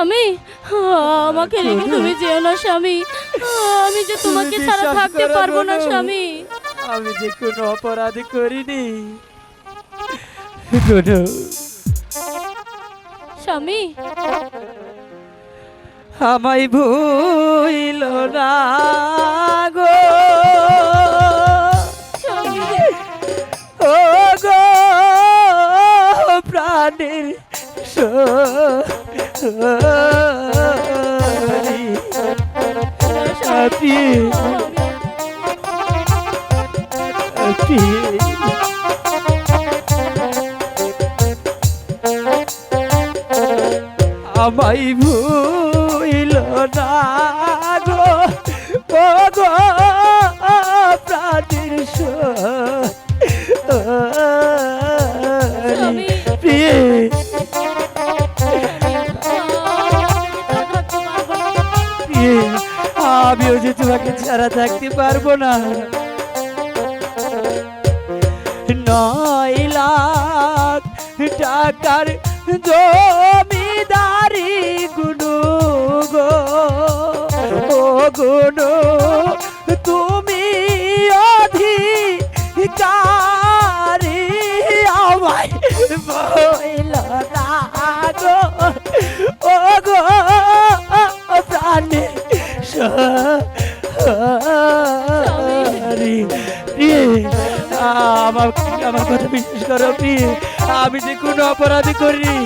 স্বামী? আমাকে রেখে তুমি যেও না স্বামী। আমি যে তোমাকে তুমি ছাড়া থাকতে পারব না স্বামী। আমি যে কোনো অপরাধ করিনি। স্বামী। আমায় ভুইল না গো। স্বামী। ও গো প্রাণের আপনি আমায় ভুইল না আমিও যে তোমাকে ছাড়া থাকতে পারব না। নয় লাখ টাকার জমিদারি গুনু গো। ও গুনু, তুমি অধিকারী আমায় বইল গো। ও গো, প্রাণী আমার আমার কথা বিশ্বাস করো আমি যে কোনো অপরাধী করিনি।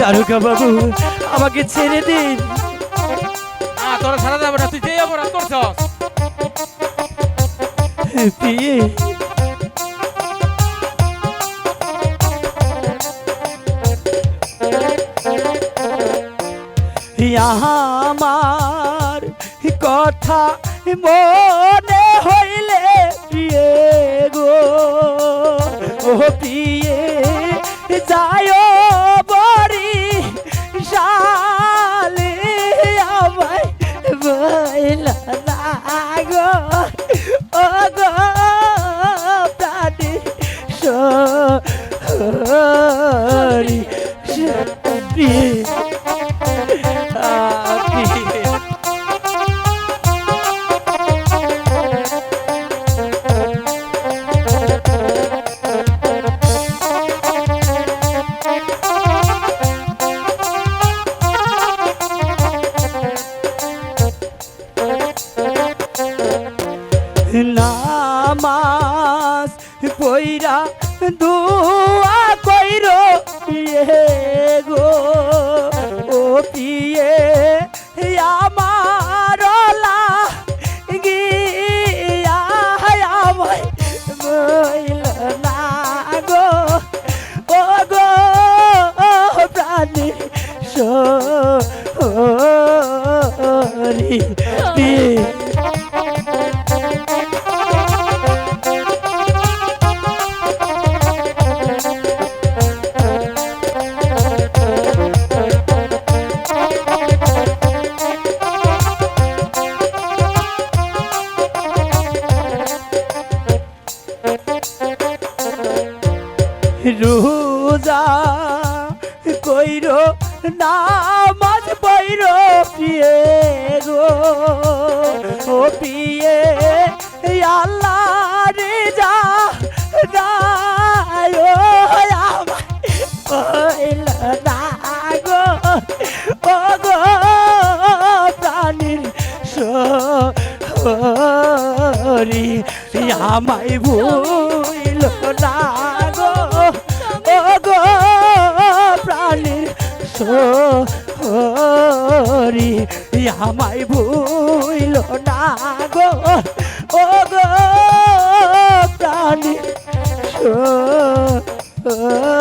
দারুকা বাবু আমাকে ছেড়ে দিন। তোরা সারা যাবে না তুই যেই অপরাধ করছস। আমার কথা মনে হইলে প্রিয়ে গো। ও প্রিয়ে যায় নামাজ পইরা দুয়া কইর পিয়ে গো ও পিয়ে আমার গিয়া রোজা কইর, নামাজ পইর পিয়ে গো। ও পিয়ে আল্লাহ রে যা গো। ও গো, প্রাণীর সরি আমায় ভুইল না সরি আমায় ভুইল না গো। ও গো প্রাণীর সরি